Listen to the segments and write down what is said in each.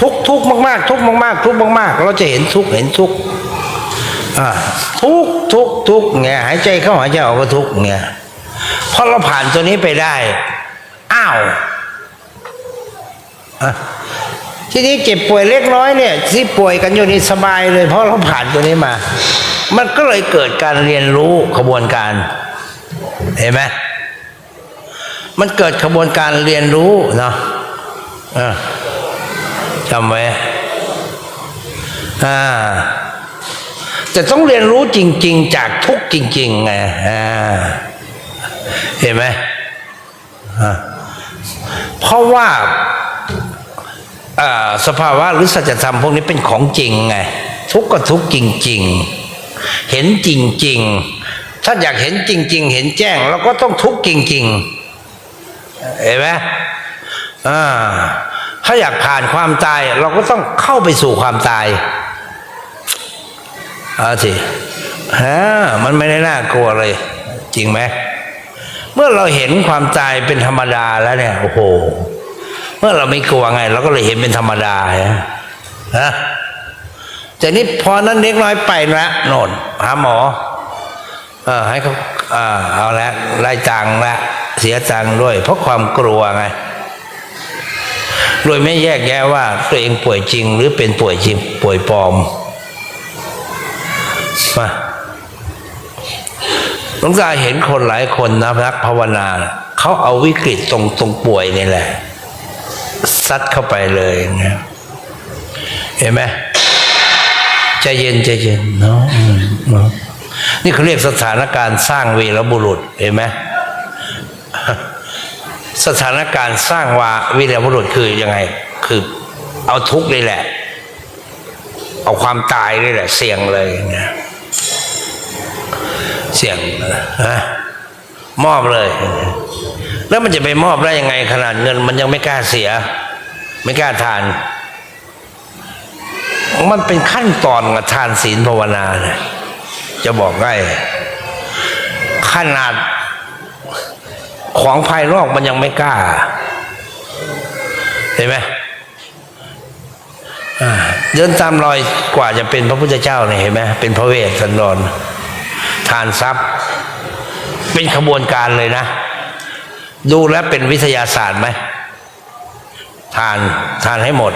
ทุกทุกข์มาก ๆ ทุกข์มาก ๆ ทุกข์มากๆ เราจะเห็นทุกเห็นทุกทุกทุกทุกไงหายใจเข้าหายใจออกก็ทุกไงพอเราผ่านตัวนี้ไปได้ อ้าวทีนี้เจ็บป่วยเล็กน้อยเนี่ยที่ป่วยกันอยู่นี่สบายเลย เพราะเราผ่านตัวนี้มา มันก็เลยเกิดการเรียนรู้ขบวนการ เห็นไหมมันเกิดขบวนการเรียนรู้เนาะอะ จำไว้อ่าจะต้องเรียนรู้จริง ๆ จากทุกจริง ๆ ไงอ่าเห็นไหมอ่าเพราะว่าอ่าสภาวะหรือสัจธรรมพวกนี้เป็นของจริงไงทุกข์ก็ทุกข์จริง ๆ เห็นจริง ๆ ถ้าอยากเห็นจริง ๆ เห็นแจ้งเราก็ต้องทุกข์จริง ๆ เห็นไหมอ่า ถ้าอยากผ่านความตาย เราก็ต้องเข้าไปสู่ความตายเอาสิฮะมันไม่ได้น่ากลัวเลย จริงไหมเมื่อเราเห็นความตายเป็นธรรมดาแล้วเนี่ยโอ้โห เมื่อเราไม่กลัวไง เราก็เลยเห็นเป็นธรรมดาฮะฮะแต่นี่พอนั้นเล็กน้อยไปละโน่นหาหมอ เออให้เขาเอ่าเอาละไล่ตังละเสียตังด้วย เพราะความกลัวไง โดยไม่แยกแยะว่าตัวเองป่วยจริง หรือเป็นป่วยจริง ป่วยปลอมมาหลวงตาเห็นคนหลายคนนะนักภาวนาเขาเอาวิกฤตตรงตรงป่วยนี่แหละซัดเข้าไปเลยเงี้ยเห็นไหมใจเย็นใจเย็นเนาะอืมเนาะนี่เขาเรียกสถานการณ์สร้างวีรบุรุษ เห็นไหม สถานการณ์สร้างวาวีรบุรุษคือยังไง คือเอาทุกข์นี่แหละ เอาความตายนี่แหละ เสี่ยงเลยนะเสี่ยงนะมอบเลย แล้วมันจะไปมอบได้ยังไง ขนาดเงิน มันยังไม่กล้าเสีย ไม่กล้าทาน มันเป็นขั้นตอนกับทานศีลภาวนานะจะบอกได้ขนาด ของภายนอกมันยังไม่กล้า เห็นไหมเดินตามรอยกว่าจะเป็นพระพุทธเจ้าเนี่ยเห็นไหมเป็นพระเวสสันดรทานทรัพย์ เป็นขบวนการเลยนะ ดูแล้วเป็นวิทยาศาสตร์ไหมทานทานให้หมด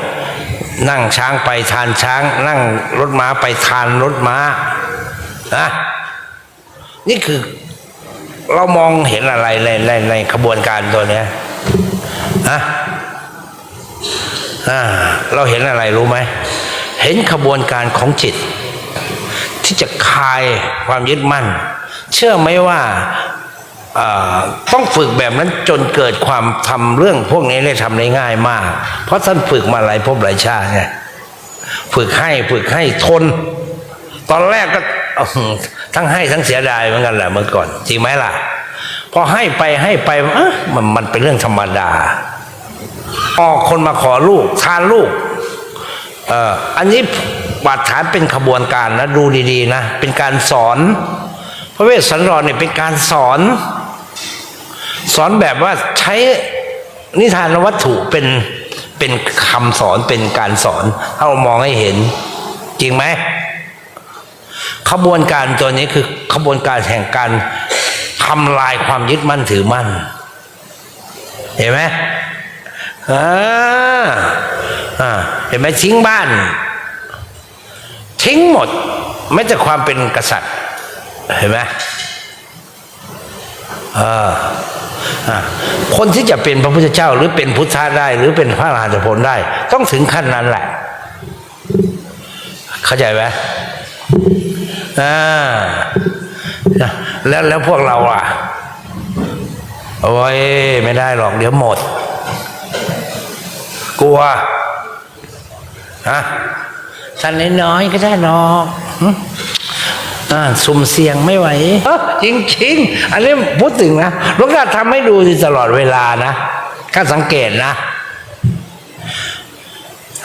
นั่งช้างไปทานช้าง นั่งรถม้าไปทานรถม้านะนี่คือ เรามองเห็นอะไรในในในขบวนการตัวเนี้ยอะเราเห็นอะไรรู้ไหม เห็นขบวนการของจิต ที่จะคลายความยึดมั่น เชื่อไหมว่าาต้องฝึกแบบนั้นจนเกิดความทำเรื่องพวกนี้ได้ทำได้ง่ายมาก เพราะท่านฝึกมาหลายภพหลายชาติไงฝึกให้ฝึกให้ทน ตอนแรกก็ ทั้งให้ทั้งเสียดายเหมือนกันแหละเมื่อก่อน จริงไหมล่ะ พอให้ไปให้ไปมันมันเป็นเรื่องธรรมดาออกคนมาขอลูกทานลูกเอ่ออันนี้บาดฐานเป็นขบวนการนะดูดีๆนะ เป็นการสอน พระเวสสันดรเนี่ยเป็นการสอน สอนแบบว่าใช้นิทานวัตถุเป็นเป็นคำสอนเป็นการสอนถ้าเรามองให้เห็น จริงไหม ขบวนการตัวนี้คือขบวนการแห่งการทำลายความยึดมั่นถือมั่น เห็นไหมอ่าอ่าเห็นไหมทิ้งบ้าน ทิ้งหมดไม่แต่ความเป็นกษัตริย์ เห็นไหมอ่าอ่าคนที่จะเป็นพระพุทธเจ้า หรือเป็นพุทธะได้ หรือเป็นพระอรหันตผลได้ ต้องถึงขั้นนั้นแหละ เข้าใจไหม อ่าแล้วแล้วพวกเราอะ โอ้ยไม่ได้หรอก เดี๋ยวหมด กลัวฮะท่านน้อยๆก็ได้หรอกหึอ่าสุ่มเสี่ยงไม่ไหวเอ้อจริงๆอันนี้พูดถึงนะหลวงตาทำให้ดูอยู่ตลอดเวลานะข้าสังเกตนะ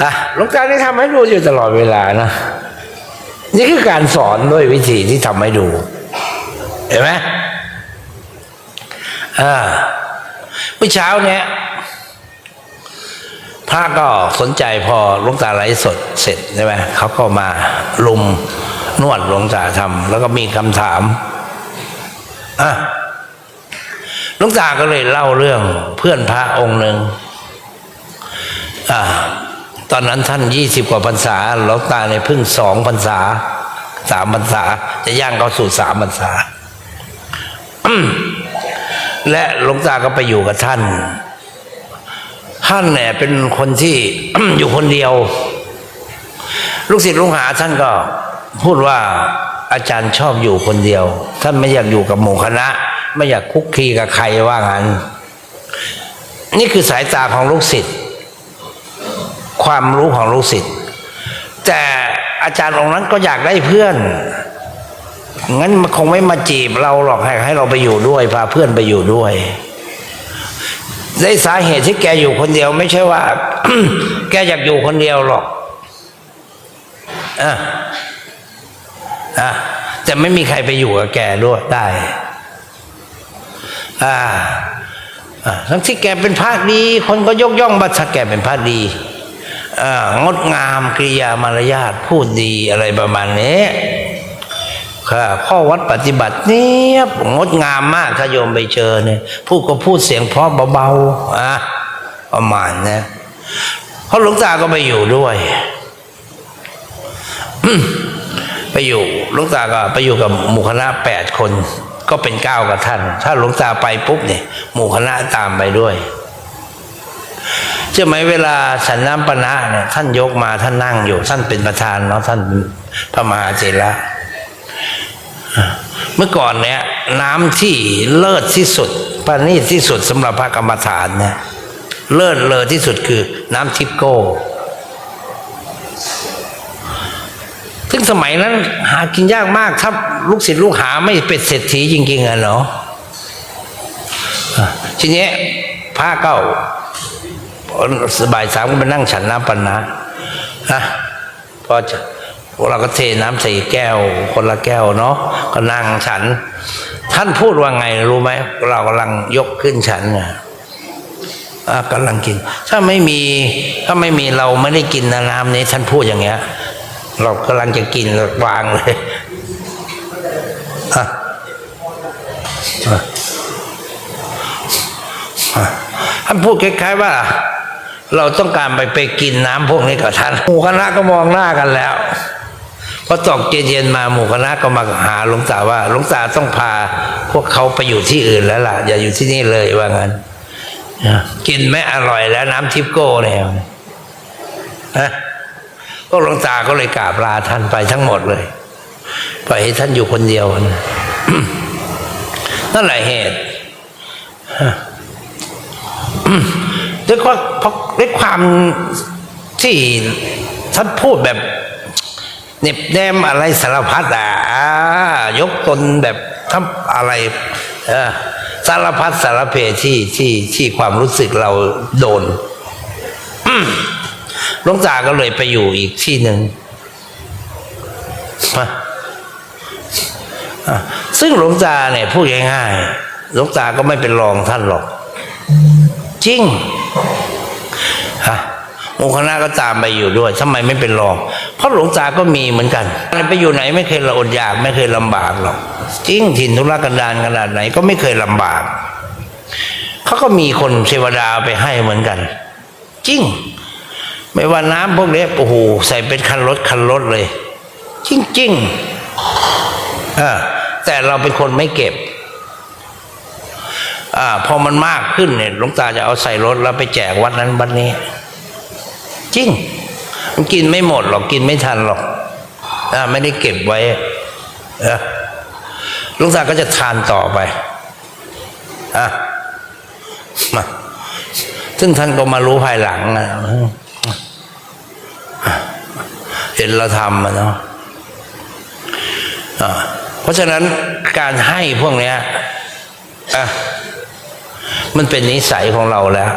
อะหลวงตาได้ทำให้ดูอยู่ตลอดเวลานะ นี่คือการสอนด้วยวิธีที่ทำให้ดู เห็นไหมอ่าเมื่อเช้าเนี้ยพระก็สนใจพอหลวงตาไลฟ์สดเสร็จใช่ไหมเขาก็มาลุมนวดหลวงตาทำแล้วก็มีคำถามอะหลวงตาก็เลยเล่าเรื่องเพื่อนพระองค์หนึ่งอ่า ตอนนั้นท่านยี่สิบกว่าพรรษาหลวงตาในพิ่งสองพรรษาสามพรรษา จะย่างเข้าสู่สามพรรษา และหลวงตาก็ไปอยู่กับท่าน ท่านเนี่ยเป็นคนที่อยู่คนเดียว ลูกศิษย์ลูกหาท่านก็พูดว่าอาจารย์ชอบอยู่คนเดียว ท่านไม่อยากอยู่กับหมู่คณะ ไม่อยากคุกคีกับใครว่างั้น นี่คือสายตาของลูกศิษย์ ความรู้ของลูกศิษย์แต่อาจารย์องค์นั้นก็อยากได้เพื่อน งั้นมันคงไม่มาจีบเราหรอกให้ให้เราไปอยู่ด้วยพาเพื่อนไปอยู่ด้วยได้สาเหตุที่แกอยู่คนเดียว ไม่ใช่ว่า แกอยากอยู่คนเดียวหรอกอะอะแต่ไม่มีใครไปอยู่กับแกด้วยได้ อ่าอ่าทั้งที่แกเป็นพระดี คนก็ยกย่องว่าถ้าแกเป็นพระดี งดงามกริยามารยาทพูดดีอะไรประมาณนี้ค่ะข้อวัดปฏิบัติเนี้ยบงดงามมากถ้าโยมไปเจอเนี่ยพูดก็พูดเสียงเพราะเบาๆอะประมาณนะเพราะหลวงตาก็ไปอยู่ด้วยไปอยู่หลวงตาก็ไปอยู่กับหมู่คณะแปดคน ก็เป็นเก้ากับท่าน ถ้าหลวงตาไปปุ๊บเนี่ยหมู่คณะตามไปด้วย เชื่อไหมเวลาฉันน้ำปนะเนี่ยท่านยกมาท่านนั่งอยู่ ท่านเป็นประธานเนาะท่านพระมหาเจระเมื่อก่อนเนี่ย น้ำที่เลิศที่สุดประณีตที่สุดสำหรับพระกรรมฐานเนี่ยเลิศเลอที่สุดคือ น้ำทิปโก้ซึ่งสมัยนั้น หากินยากมาก ถ้าลูกศิษย์ลูกหาไม่เป็นเศรษฐีจริงๆอะเนาะอะทีนี้พระเก้า บายสามก็ไปนั่งฉันน้ำปันนะนะพอจะเราก็เทน้ำใส่แก้ว คนละแก้วเนาะก็นั่งฉัน ท่านพูดว่าไงรู้ไหมเรากำลังยกขึ้นฉันเนี่ยอะกำลังกิน ถ้าไม่มีถ้าไม่มีเราไม่ได้กินน้ำนี้ท่านพูดอย่างเงี้ย เรากำลังจะกินวางเลยอะท่านพูดคล้ายๆว่า เราต้องการไปไปกินน้ำพวกนี้กับท่านหมู่คณะก็มองหน้ากันแล้วพอตกเย็นๆมาหมู่คณะก็มาหาหลวงตาว่าหลวงตาต้องพาพวกเขาไปอยู่ที่อื่นแล้วล่ะ อย่าอยู่ที่นี่เลยว่างั้นกินไม่อร่อยแล้วน้ำทิปโก้เนี่ยนะก็หลวงตาก็เลยกราบลาท่านไปทั้งหมดเลยปล่อยให้ท่านอยู่คนเดียวนะนั่นแหละเหตุ ด้วยความเพราะด้วยความที่ท่านพูดแบบเหน็บแนมอะไรสารพัดอะยกตนแบบทำอะไรสารพัดสารเพที่ที่ที่ความรู้สึกเราโดนหลวงตาก็เลยไปอยู่อีกที่หนึ่งซึ่งหลวงตาเนี่ยพูดง่ายๆหลวงตาก็ไม่เป็นรองท่านหรอก จริง หมู่คณะก็ตามไปอยู่ด้วยทำไมไม่เป็นรอง เพราะหลวงตาก็มีเหมือนกัน ไปอยู่ไหนไม่เคยอดอยากไม่เคยลำบากหรอกจริงถิ่นธุรกันดารขนาดไหนก็ไม่เคยลำบากเขาก็มีคนเทวดาไปให้เหมือนกัน จริง ไม่ว่าน้ำพวกนี้โอ้โหใส่เป็นคันรถคันรถเลย จริงๆอ่าแต่เราเป็นคนไม่เก็บอพอมันมากขึ้นเนี่ยหลวงตาจะเอาใส่รถแล้วไปแจกวัดนั้นวัดนี้ จริง มันกินไม่หมดหรอกกินไม่ทันหรอกอไม่ได้เก็บไว้ลวงตาก็จะทานต่อไปอะมาซึ่งท่านก็มารู้ภายหลังนะเห็นเราทำอะเนาะเพราะฉะนั้นการให้พวกเนี้ยอะมันเป็นนิสัยของเราแล้ว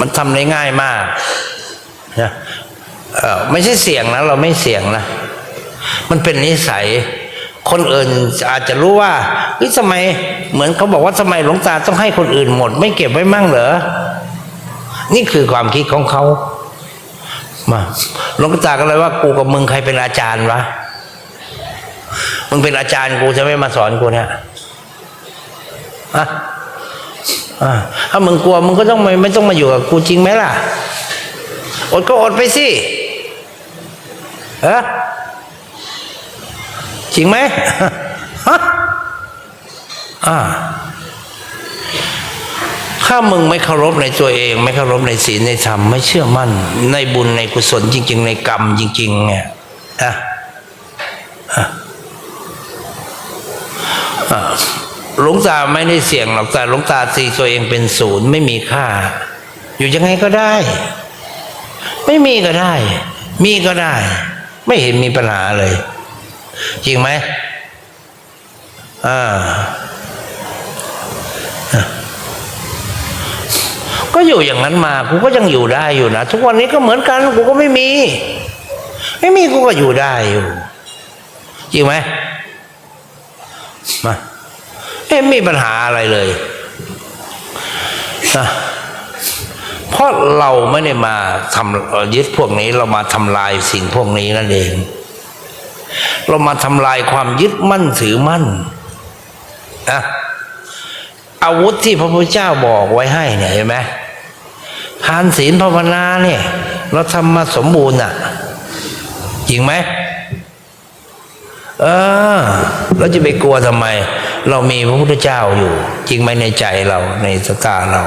มันทำได้ง่ายมากนะไม่ใช่เสี่ยงนะ เราไม่เสี่ยงนะ มันเป็นนิสัย คนอื่นอาจจะรู้ว่าเฮ้ยทำไมเหมือนเขาบอกว่าทำไมหลวงตาต้องให้คนอื่นหมด ไม่เก็บไว้มั่งเหรอ นี่คือความคิดของเขามาหลวงตาก็เลยว่ากูกับมึงใครเป็นอาจารย์วะมึงเป็นอาจารย์กูจะไม่มาสอนกูเนี่ยอะ ถ้ามึงกลัวมึงก็ต้องไม่ไม่ต้องมาอยู่กับกูจริงไหมล่ะ อดก็อดไปสิเออจริงไหมฮะอ่าถ้ามึงไม่เคารพในตัวเอง ไม่เคารพในศีลในธรรมไม่เชื่อมั่น ในบุญในกุศลจริง ๆ ในกรรมจริง ๆ เนี่ยอะอะอะ หลวงตาไม่ได้เสี่ยงหรอกแต่หลวงตาตีตัวเองเป็นศูนย์ไม่มีค่า อยู่ยังไงก็ได้ ไม่มีก็ได้ มีก็ได้ ไม่เห็นมีปัญหาเลย จริงไหมอ่าก็อยู่อย่างนั้นมากูก็ยังอยู่ได้อยู่นะทุกวันนี้ก็เหมือนกันกูก็ไม่มี ไม่มีกูก็อยู่ได้อยู่จริงไหมมา ไม่มีปัญหาอะไรเลยนะเพราะเราไม่ได้มาทำยึดพวกนี้เรามาทำลายสิ่งพวกนี้นั่นเอง เรามาทำลายความยึดมั่นถือมั่นนะอาวุธที่พระพุทธเจ้าบอกไว้ให้เนี่ยเห็นไหมทานศีลภาวนาเนี่ย เราทำมาสมบูรณ์อะจริงไหม เออเราจะไปกลัวทำไม เรามีพระพุทธเจ้าอยู่ จริงไหมในใจเราในสตาเรา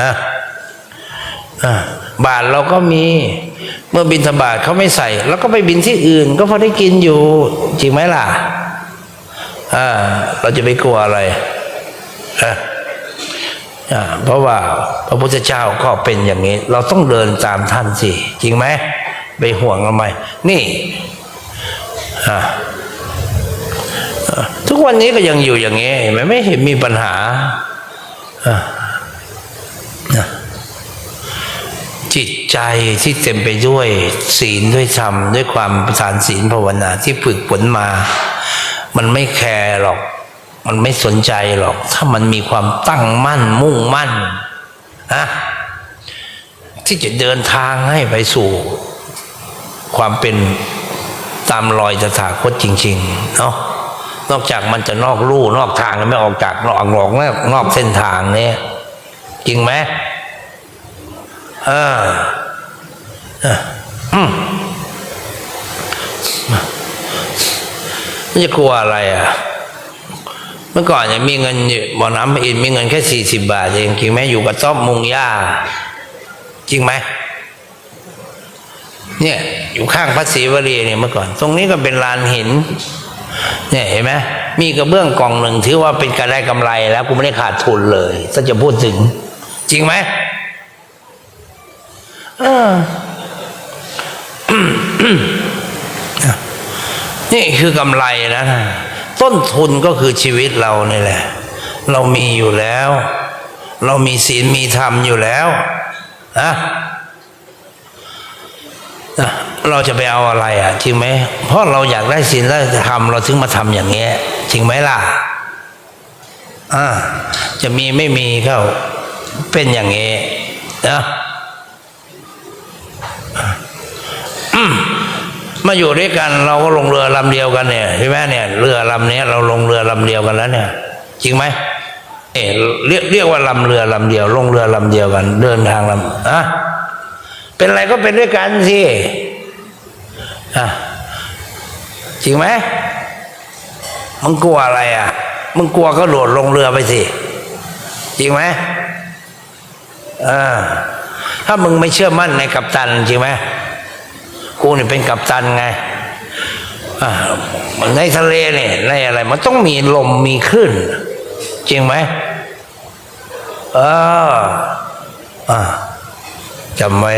อะบาทเราก็มี เมื่อบินธบาตเขาไม่ใส่แล้วก็ไปบินที่อื่น ก็พอได้กินอยู่ จริงไหมล่ะอ่าเราจะไปกลัวอะไรนะอ่าเพราะว่าพระพุทธเจ้าก็เป็นอย่างนี้ เราต้องเดินตามท่านสิ จริงไหมไปห่วงทำไมนี่อ่า ทุกวันนี้ก็ยังอยู่อย่างนี้เห็นไหมไม่เห็นมีปัญหาจิตใจที่เต็มไปด้วยศีลด้วยธรรมด้วยความประทานศีลภาวนาที่ฝึกฝนมา มันไม่แคร์หรอก มันไม่สนใจหรอก ถ้ามันมีความตั้งมั่นมุ่งมั่นนะที่จะเดินทางให้ไปสู่ ความเป็นตามรอยตถาคตจริง ๆ เนาะ นอกจากมันจะนอกลู่นอกทางแล้วไม่ออกจากนอกหลอกนอกนอกเส้นทางเนี่ย จริงไหมออเอออืมจะกลัวอะไรอะ เมื่อก่อนเนี่ยมีเงินบ่อน้ำอินมีเงินแค่สี่สิบบาทเองจริงไหมอยู่กับต้อมมุงหญ้าจริงไหมเนี่ย อยู่ข้างพระศรีวรีเนี่ยเมื่อก่อน ตรงนี้ก็เป็นลานหิน เนี่ยเห็นไหมมีกระเบื้องกล่องหนึ่งถือว่าเป็นการได้กำไรแล้วกูไม่ได้ขาดทุนเลย ถ้าจะพูดถึง จริงไหมนี่คือกำไรนะต้นทุนก็คือชีวิตเรานี่แหละ เรามีอยู่แล้ว เรามีศีลมีธรรมอยู่แล้วนะ เราจะไปเอาอะไรอะจริงไหมเพราะเราอยากได้ศีลได้ธรรมเราถึงมาทำอย่างเงี้ยจริงไหมล่ะอ่าจะมีไม่มีก็เป็นอย่างเงี้ยนะมาอยู่ด้วยกันเราก็ลงเรือลำเดียวกันเนี่ยใช่ไหมเนี่ยเรือลำนี้เราลงเรือลำเดียวกันแล้วเนี่ย จริงไหมเออเรียกเรียกว่าลำเรือลำเดียว ลงเรือลำเดียวกัน เดินทางลำอะเป็นอะไรก็เป็นด้วยกันสิ อะจริงไหมมึงกลัวอะไรอะมึงกลัวก็โดดลงเรือไปสิ จริงไหมอ่าถ้ามึงไม่เชื่อมั่นในกัปตันจริงไหมกูเนี่ยเป็นกัปตันไงในทะเลเนี่ยในอะไร มันต้องมีลมมีคลื่นจริงไหมเอออ่าจำไว้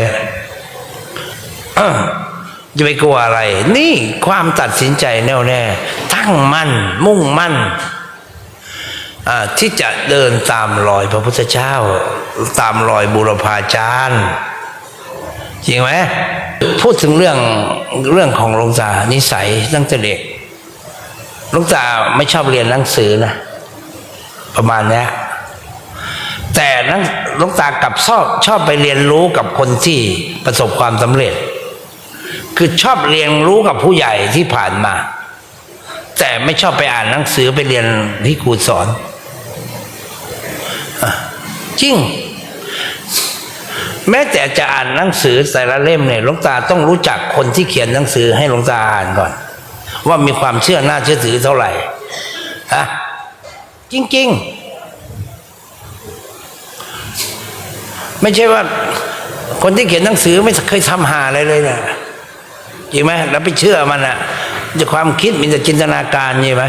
อ่า จะไปกลัวอะไร นี่ความตัดสินใจแน่วแน่ ตั้งมั่น มุ่งมั่นที่จะเดินตามรอยพระพุทธเจ้า ตามรอยบุรพาจารย์จริงไหมพูดถึงเรื่องเรื่องของหลวงตานิสัยตั้งแต่เด็กหลวงตาไม่ชอบเรียนหนังสือนะประมาณนี้แต่นักหลวงตากลับชอบชอบไปเรียนรู้กับคนที่ประสบความสำเร็จ คือชอบเรียนรู้กับผู้ใหญ่ที่ผ่านมา แต่ไม่ชอบไปอ่านหนังสือไปเรียนที่ครูสอนอจริง แม้แต่จะอ่านหนังสือแต่ละเล่มเนี่ยหลวงตาต้องรู้จักคนที่เขียนหนังสือให้หลวงตาอ่านก่อน ว่ามีความเชื่อน่าเชื่อถือเท่าไหร่อะจริง ๆ ไม่ใช่ว่าคนที่เขียนหนังสือไม่เคยทำหาอะไรเลยนะ จริงไหมแล้วไปเชื่อมันอะจะความคิดมีแต่จินตนาการใช่ไหม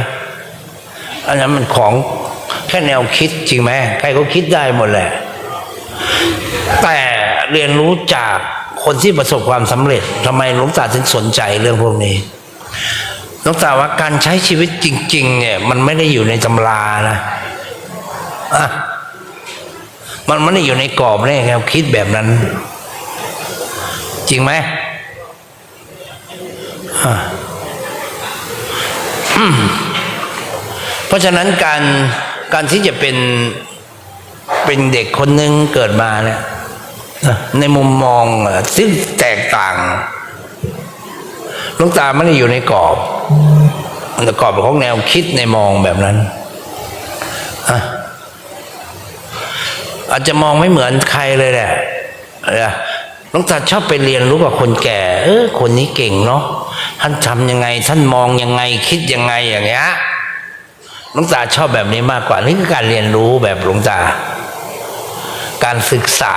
อันนั้นมันของแค่แนวคิดจริงไหมใครก็คิดได้หมดแหละ แต่เรียนรู้จากคนที่ประสบความสำเร็จทำไมหลวงตาถึงสนใจเรื่องพวกนี้หลวงตาว่าการใช้ชีวิตจริง ๆ เนี่ย มันไม่ได้อยู่ในตำรานะอะมันไม่ได้อยู่ในกรอบในแนวคิดแบบนั้น จริงไหม เพราะฉะนั้นการการที่จะเป็นเป็นเด็กคนหนึ่งเกิดมาเนี่ยในมุมมองซึ่งแตกต่างหลวงตาไม่ได้อยู่ในกรอบในกรอบของแนวคิดในมองแบบนั้นอะอาจจะมองไม่เหมือนใครเลยแหละนะ หลวงตาชอบไปเรียนรู้กับคนแก่ เออ คนนี้เก่งเนาะท่านทำยังไง ท่านมองยังไงคิดยังไงอย่างเงี้ยหลวงตาชอบแบบนี้มากกว่า นี่คือการเรียนรู้แบบหลวงตา การศึกษา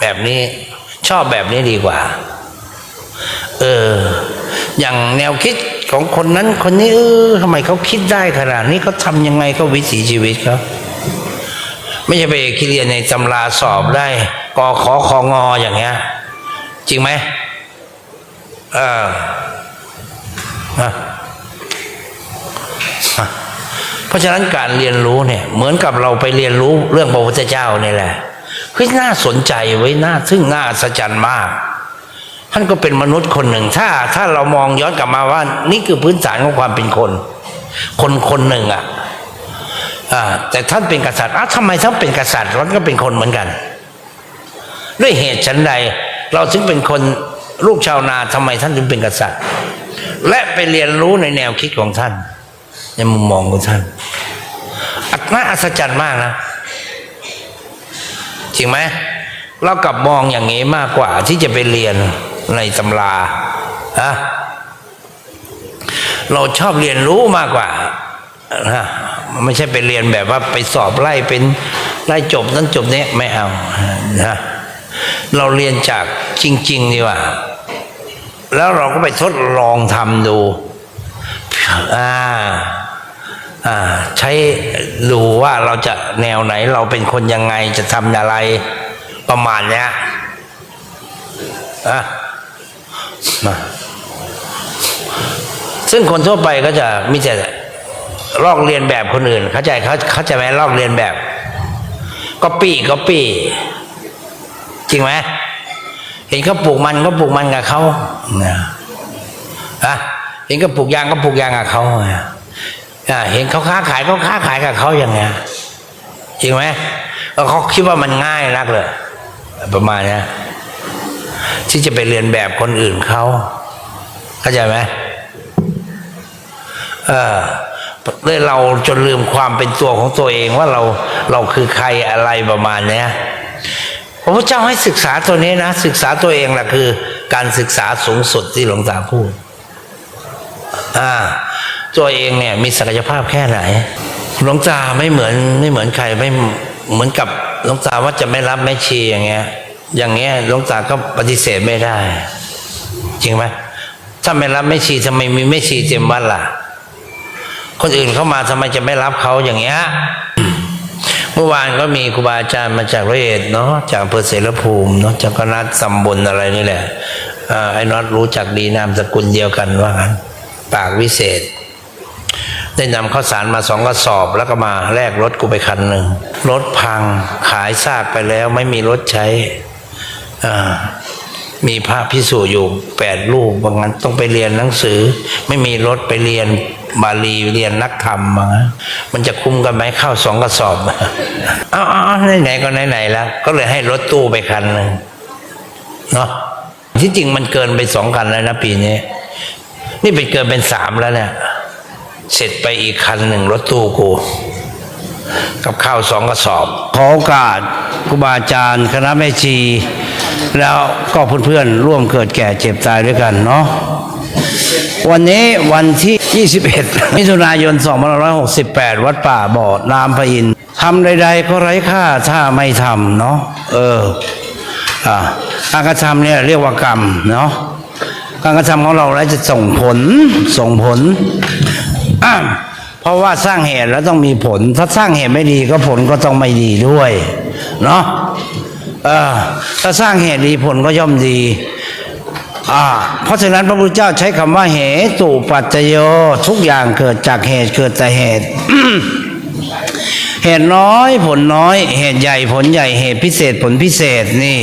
แบบนี้ ชอบแบบนี้ดีกว่า เออ อย่างแนวคิดของคนนั้น คนนี้เออทำไมเขาคิดได้ขนาดนี้เขาทำยังไงเขาวิถีชีวิตเขาไม่ใช่ไปคิดเรียนในตำราสอบได้ กอขอคองออย่างเงี้ย จริงไหมเออเพราะฉะนั้นการเรียนรู้เนี่ย เหมือนกับเราไปเรียนรู้เรื่องพระพุทธเจ้านี่แหละเฮ้ยน่าสนใจไว้น่าซึ่งน่าอัศจรย์มาก ท่านก็เป็นมนุษย์คนหนึ่ง ถ้า ถ้าเรามองย้อนกลับมาว่า นี่คือพื้นฐานของความเป็นคน คนคนหนึ่งอะอ่าแต่ท่านเป็นกษัตริย์อ้าวทำไมท่านเป็นกษัตริย์ท่านก็เป็นคนเหมือนกัน ด้วยเหตุฉันใด เราถึงเป็นคนลูกชาวนาทำไมท่านถึงเป็นกษัตริย์ และไปเรียนรู้ในแนวคิดของท่าน ในมุมมองของท่านอัน่าอัศจรรย์มากนะจริงไหมเรากลับมองอย่างนี้มากกว่าที่จะไปเรียนในตำราอะเราชอบเรียนรู้มากกว่านะไม่ใช่ไปเรียนแบบว่าไปสอบไล่เป็นไล่จบนั้นจบนี้ไม่เอานะ เราเรียนจากจริง ๆ ดีกว่า แล้วเราก็ไปทดลองทำดูอ่าอ่า ใช้ดูว่าเราจะแนวไหน เราเป็นคนยังไงจะทำอะไรประมาณเนี้ยอะมาซึ่งคนทั่วไปก็จะมีแต่ลอกเรียนแบบคนอื่น เข้าใจเขาเข้าใจไหมลอกเรียนแบบก็ปีก็ปี จริงไหมเห็นเขาปลูกมันก็ปลูกมันกับเขานะอะเห็นเขาปลูกยางก็ปลูกยางกับเขาอะอ่าเห็นเขาค้าขายเขาค้าขายกับเขาอย่างเงี้ยจริงไหมเขาคิดว่ามันง่ายนักเลยประมาณนี้ที่จะไปเรียนแบบคนอื่นเขาเข้าใจไหมเออเลยเราจนลืมความเป็นตัวของตัวเองว่าเราเราคือใครอะไรประมาณเนี้ย พระพุทธเจ้าให้ศึกษาตัวนี้นะ ศึกษาตัวเองแหละคือการศึกษาสูงสุดที่หลวงตาพูดอ่าตัวเองเนี่ยมีศักยภาพแค่ไหน หลวงตาไม่เหมือนไม่เหมือนใครไม่เหมือนกับหลวงตาว่าจะไม่รับแม่ชีอย่างเงี้ย อย่างเงี้ยหลวงตาก็ปฏิเสธไม่ได้ จริงไหมถ้าไม่รับแม่ชีทำไมมีแม่ชีเต็มวัดล่ะ คนอื่นเข้ามาทำไมจะไม่รับเขาอย่างเงี้ย เมื่อวานก็มีครูบาอาจารย์มาจากร้อยเอ็ดเนาะจากอำเภอเสรภูมิเนาะจากคณะตำบลอะไรนี่แหละไอ้น็อตรู้จักดีนามสกุลเดียวกันว่างั้นปากวิเศษ ได้นำข้าวสารมาสองกระสอบแล้วก็มาแลกรถกูไปคันหนึ่งรถพังขายซากไปแล้วไม่มีรถใช้อ่มีพระพิสุอยู่แปดรูปบางั้นต้องไปเรียนหนังสือ ไม่มีรถไปเรียน บาลีเรียนนักธรรมมามันจะคุ้มกันไหมเข้าสองกระสอบอาเอาเอาไหนๆก็ไหนๆแล้ว ก็เลยให้รถตู้ไปคันหนึ่งเนาะที่จริงมันเกินไปสองคันแล้วนะปีนี้นี่ไปเกินเป็นสามแล้วเนี่ย เสร็จไปอีกคันหนึ่งรถตู้กู กับข้าวสองกระสอบ ขอโอกาสครูบาอาจารย์ คณะแม่ชี แล้วก็เพื่อนๆร่วมเกิดแก่เจ็บตายด้วยกันเนาะ วันนี้วันที่ 21 มิถุนายน 2568 วัดป่าบ่อน้ำพระอินทำใด ๆ ก็ไร้ค่าถ้าไม่ทำเนาะเอออ่าการกระทำเนี่ยเรียกว่ากรรมเนาะการกระทำของเราแล้วจะส่งผลส่งผลเพราะว่าสร้างเหตุแล้วต้องมีผล ถ้าสร้างเหตุไม่ดีก็ผลก็ต้องไม่ดีด้วย เนาะเออถ้าสร้างเหตุดีผลก็ย่อมดี อ่าเพราะฉะนั้นพระพุทธเจ้าใช้คำว่าเหตุปัจจโยทุกอย่างเกิดจากเหตุเกิดแต่เหตุ เหตุน้อยผลน้อย เหตุใหญ่ผลใหญ่เหตุพิเศษผลพิเศษนี่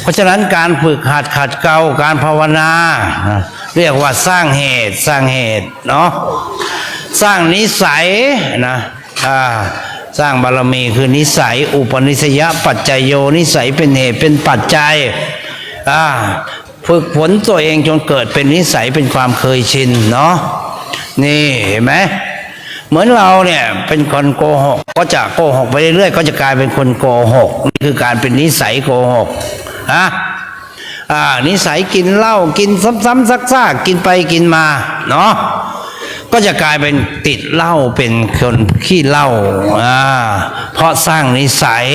เพราะฉะนั้นการฝึกหัดขัดเกลาการภาวนา เรียกว่าสร้างเหตุสร้างเหตุเนาะสร้างนิสัยนะอ่าสร้างบารมีคือนิสัย อุปนิสยปัจจโยนิสัยเป็นเหตุเป็นปัจจัยอ่า ฝึกฝนตัวเองจนเกิดเป็นนิสัยเป็นความเคยชินเนาะนี่เห็นไหมเหมือนเราเนี่ยเป็นคนโกหก ก็จะโกหกไปเรื่อยๆก็จะกลายเป็นคนโกหกนี่คือการเป็นนิสัยโกหกฮะอ่านิสัยกินเหล้ากินซ้ำๆซักๆกินไปกินมาเนาะก็จะกลายเป็นติดเหล้าเป็นคนขี้เหล้าอ่าเพราะสร้างนิสัย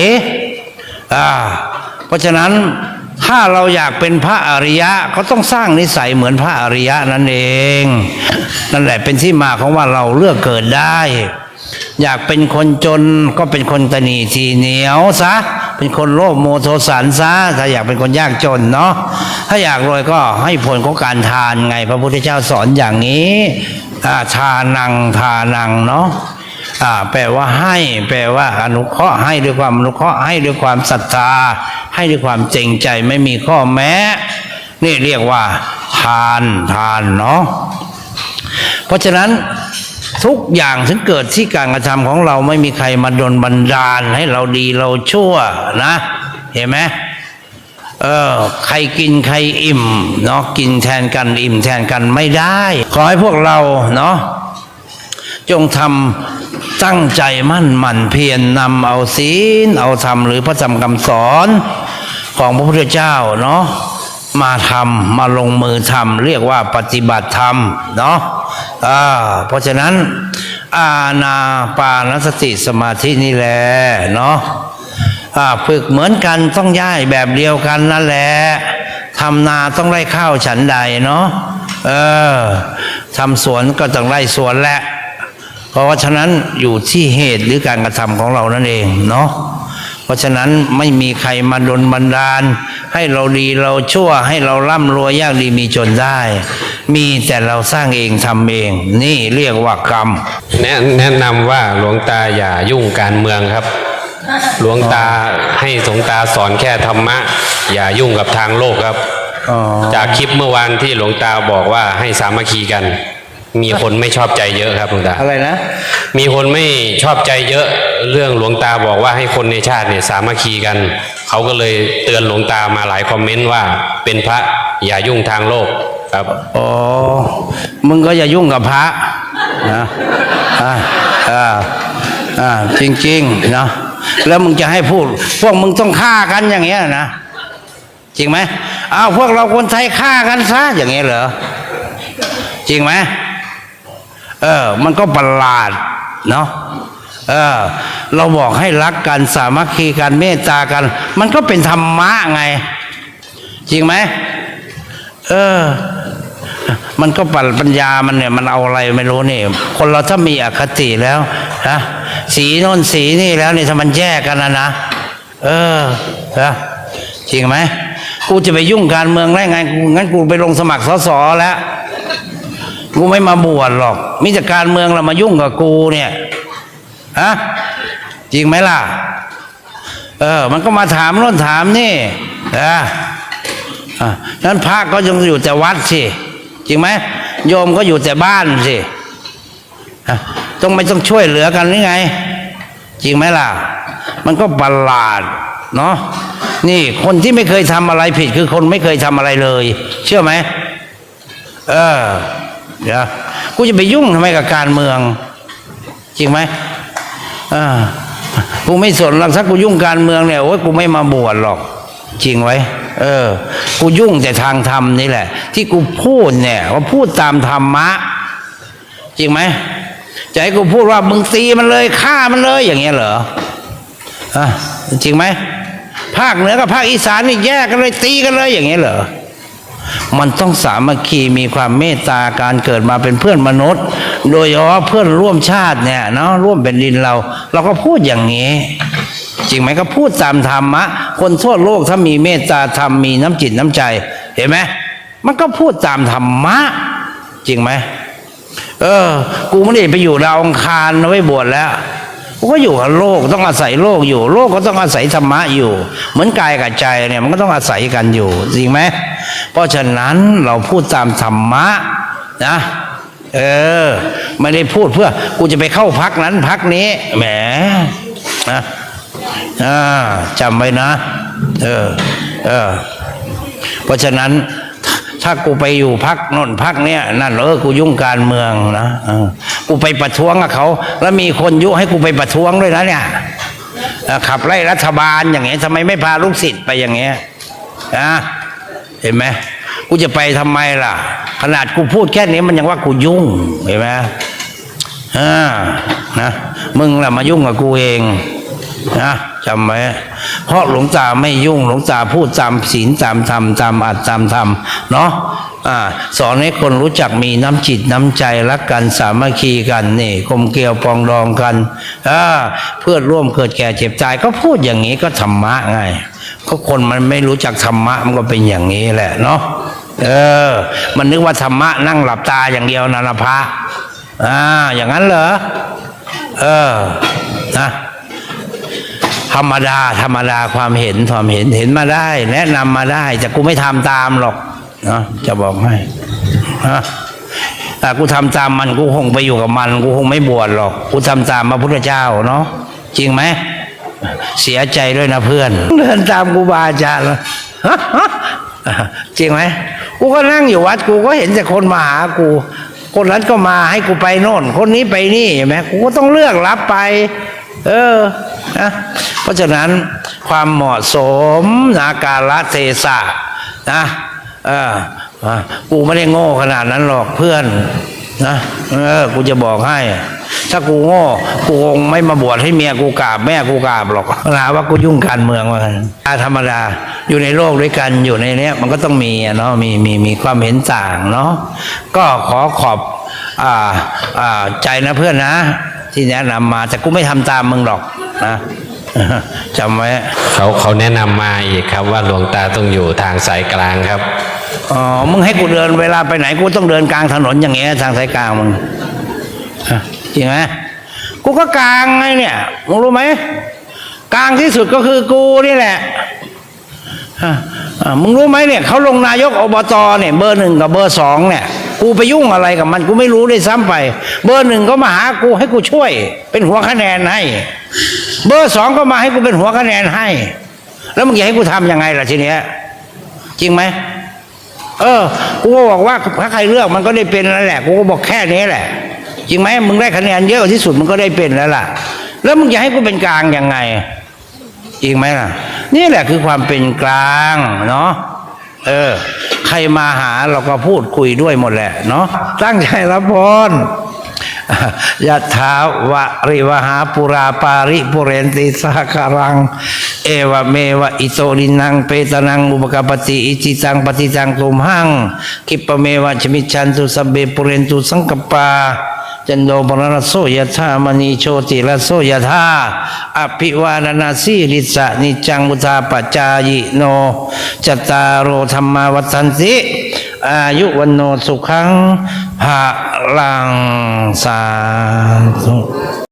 อ่าเพราะฉะนั้น ถ้าเราอยากเป็นพระอริยะก็ต้องสร้างนิสัยเหมือนพระอริยะนั่นเอง นั่นแหละเป็นที่มาของว่าเราเลือกเกิดได้ อยากเป็นคนจนก็เป็นคนตนีทีเหนียวซะ เป็นคนโลภโมโทสันซะถ้าอยากเป็นคนยากจนเนาะถ้าอยากรวยก็ให้ผลของการทานไง พระพุทธเจ้าสอนอย่างนี้ทานังทานังเนาะ อ่าแปลว่าให้ แปลว่าอนุเคราะห์ให้ด้วยความอนุเคราะห์ให้ด้วยความศรัทธา ให้ด้วยความเจงใจไม่มีข้อแม้ นี่เรียกว่า ทานทานเนาะเพราะฉะนั้นทุกอย่างถึงเกิดที่การกระทำของเราไม่มีใครมาดลบันดาลให้เราดีเราชั่วนะ เห็นไหมเออใครกินใครอิ่มเนาะกินแทนกันอิ่มแทนกันไม่ได้ ขอให้พวกเราเนาะจงทำ ตั้งใจมั่นหมั่นเพียรนำเอาศีลเอาธรรมหรือพระธรรมคำสอนของพระพุทธเจ้าเนาะมาทำมาลงมือทำเรียกว่าปฏิบัติธรรมเนาะอ่าเพราะฉะนั้น อาณาปานสติสมาธินี่แหละเนาะฝึกเหมือนกันต้องย้ายแบบเดียวกันนั่นแหละทำนาต้องไล่ข้าวฉันใดเนาะเออทำสวนก็ต้องไล่สวนแหละ เพราะว่าฉะนั้นอยู่ที่เหตุหรือการกระทำของเรานั่นเองเนาะเพราะฉะนั้นไม่มีใครมาดลบันดาล ให้เราดีเราชั่วให้เราร่ำรวยยากดีมีจนได้ มีแต่เราสร้างเองทำเอง นี่เรียกว่ากรรม แนะแนะนำว่าหลวงตาอย่ายุ่งการเมืองครับ หลวงตาให้สงตาสอนแค่ธรรมะ อย่ายุ่งกับทางโลกครับอ๋อจากคลิปเมื่อวานที่หลวงตาบอกว่าให้สามัคคีกัน มีคนไม่ชอบใจเยอะครับหลวงตาอะไรนะ มีคนไม่ชอบใจเยอะ เรื่องหลวงตาบอกว่าให้คนในชาติเนี่ยสามัคคีกัน เขาก็เลยเตือนหลวงตามาหลายคอมเมนต์ว่าเป็นพระอย่ายุ่งทางโลกครับอ๋อมึงก็อย่ายุ่งกับพระนะอ่าอ่าอ่าจริงๆเนาะแล้วมึงจะให้พูด พวกมึงต้องฆ่ากันอย่างเงี้ยนะจริงไหมอ้าวพวกเราคนไทยฆ่ากันซะอย่างเงี้ยเหรอจริงไหมเออ มันก็ประหลาดเนาะเออ เราบอกให้รักกันสามัคคีกันเมตตากัน มันก็เป็นธรรมะไง จริงไหมเออ มันก็ปัปัญญามันเนี่ย มันเอาอะไรไม่รู้นี่ คนเราถ้ามีอคติแล้วนะสีโน่นสีนี่แล้วนี่ถ้ามันแยกกันนะนะเออนะจริงไหมกูจะไปยุ่งการเมืองได้ไงงั้นกูไปลงสมัครสสแล้ว กูไม่มาบวชหรอก มิจากการเมืองเรามายุ่งกับกูเนี่ยฮะจริงไหมล่ะ เออ มันก็มาถามโน่นถามนี่นะอ่าฉะนั้นพระก็ยังอยู่แต่วัดสิจริงไหมโยมก็อยู่แต่บ้านสิอะต้องไม่ต้องช่วยเหลือกันหรือไง จริงไหมล่ะ มันก็ประหลาดเนาะนี่คนที่ไม่เคยทำอะไรผิดคือคนไม่เคยทำอะไรเลย เชื่อไหมเออ เดี๋ยวกูจะไปยุ่งทำไมกับการเมือง จริงไหมอ่ากูไม่สนหรอกถ้ากูยุ่งการเมืองเนี่ยโอ้ยกูไม่มาบวชหรอก จริงไว้ เออ กูยุ่งแต่ทางธรรมนี่แหละ ที่กูพูดเนี่ย ว่าพูดตามธรรมะ จริงไหมจะให้กูพูดว่ามึงตีมันเลยฆ่ามันเลยอย่างเงี้ยเหรออะจริงไหมภาคเหนือกับภาคอีสานนี่แยกกันเลยตีกันเลยอย่างเงี้ยเหรอ มันต้องสามัคคีมีความเมตตาการเกิดมาเป็นเพื่อนมนุษย์ โดยเฉพาะเพื่อนร่วมชาติเนี่ยเนาะร่วมเป็นดินเรา เราก็พูดอย่างนี้ จริงไหมก็พูดตามธรรมะ คนทั่วโลกถ้ามีเมตตาธรรมมีน้ำจิตน้ำใจ เห็นไหมมันก็พูดตามธรรมะ จริงไหมเออ กูไม่ได้ไปอยู่ดาวองคารไว้บวชแล้ว ก็อยู่กับโลกต้องอาศัยโลกอยู่ โลกก็ต้องอาศัยธรรมะอยู่ เหมือนกายกับใจเนี่ยมันก็ต้องอาศัยกันอยู่จริงไหมเพราะฉะนั้นเราพูดตามธรรมะนะเออ ไม่ได้พูดเพื่อ กูจะไปเข้าพักนั้นพักนี้แหมนะจำไว้นะ เออ เออ เพราะฉะนั้น ถ้ากูไปอยู่พักนนพักเนี้ยนั่นเออกูยุ่งการเมืองนะ กูไปประท้วงกับเขา แล้วมีคนยุให้กูไปประท้วงด้วยนะเนี่ยขับไล่รัฐบาลอย่างเงี้ยทำไมไม่พาลูกศิษย์ไปอย่างเงี้ยนะเห็นไหมกูจะไปทำไมล่ะ ขนาดกูพูดแค่นี้มันยังว่ากูยุ่งเห็นไหมอ่านะมึงล่ะมายุ่งกับกูเองนะ จำไว้เพราะหลวงตาไม่ยุ่งหลวงตาพูดตามศีลตามธรรมตามอัตตามธรรมเนาะอ่าสอนให้คนรู้จักมีน้ำจิตน้ำใจรักกันสามัคคีกันนี่กลมเกลียวปองดองกันอ่าเพื่อร่วมเกิดแก่เจ็บตายก็พูดอย่างนี้ก็ธรรมะไงก็คนมันไม่รู้จักธรรมะมันก็เป็นอย่างนี้แหละเนาะเออ มันนึกว่าธรรมะนั่งหลับตาอย่างเดียวนะนะพระอ่าอย่างนั้นเหรอเออนะ ธรรมดา ธรรมดาความเห็นความเห็นเห็นมาได้ แนะนำมาได้ แต่กูไม่ทำตามหรอกนะจะบอกให้นะแต่กูทำตามมันกูคงไปอยู่กับมัน กูคงไม่บวชหรอก กูทำตามพระพุทธเจ้าเนาะจริงไหมเสียใจด้วยนะเพื่อน เดินตามกูบาอาจารย์จริงไหมกูก็นั่งอยู่วัดกูก็เห็นแต่คนมาหากู คนนั้นก็มาให้กูไปโน่น คนนี้ไปนี่เห็นไหมกูก็ต้องเลือกรับไป เออนะเพราะฉะนั้นความเหมาะสมนาการะเทศะนะเอออะกูไม่ได้โง่ขนาดนั้นหรอกเพื่อนนะเออกูจะบอกให้ ถ้ากูโง่กูคงไม่มาบวชให้เมียกูกราบแม่กูกราบหรอกหาว่ากูยุ่งการเมืองมาธรรมดาอยู่ในโลกด้วยกันอยู่ในเนี้ยมันก็ต้องมีเนาะมีมีมีความเห็นต่างเนาะก็ขอขอบอ่าอ่าใจนะเพื่อนนะ ที่แนะนำมา แต่กูไม่ทำตามมึงหรอกนะจำไว้เขาเขาแนะนำมาอีกครับว่าหลวงตาต้องอยู่ทางสายกลางครับอ๋อมึงให้กูเดินเวลาไปไหนกูต้องเดินกลางถนนอย่างเงี้ยทางสายกลางมึงฮะจริงไหมกูก็กลางไงเนี่ยมึงรู้ไหมกลางที่สุดก็คือกูนี่แหละฮะอ่า มึงรู้ไหมเนี่ยเขาลงนายกอบตเนี่ยเบอร์หนึ่งกับเบอร์สองเนี่ย กูไปยุ่งอะไรกับมันกูไม่รู้ได้ซ้ำไป เบอร์หนึ่งก็มาหากูให้กูช่วย เป็นหัวคะแนนให้ เบอร์สองก็มาให้กูเป็นหัวคะแนนให้ แล้วมึงอยากให้กูทำยังไงล่ะทีเนี้ยจริงไหมเออ กูก็บอกว่าถ้าใครเลือกมันก็ได้เป็นแล้วแหละ กูก็บอกแค่นี้แหละ จริงไหมมึงได้คะแนนเยอะที่สุดมึงก็ได้เป็นแล้วล่ะ แล้วมึงจะให้กูเป็นกลางยังไง จริงไหมล่ะ นี่แหละคือความเป็นกลางเนาะเออ ใครมาหาเราก็พูดคุยด้วยหมดแหละเนาะตั้งใจรับพรยะถาวะริวหาปุราปาริปุเรนติสาคารัง เอวะเมวะอิโตดินังเปตนังอุปกปปติอิจิตังปฏิตังตุมหังคิปะเมวะชมิชันตุสเบปุเรนตุสังกปา จันโดปรณโสยธามณีโชติระโสยธาอภิวานนาสีริสะนิจังมุทาปจายโนจตารโรธรรมาวัันติ อายุวันโนสุขังภาลังสาธุ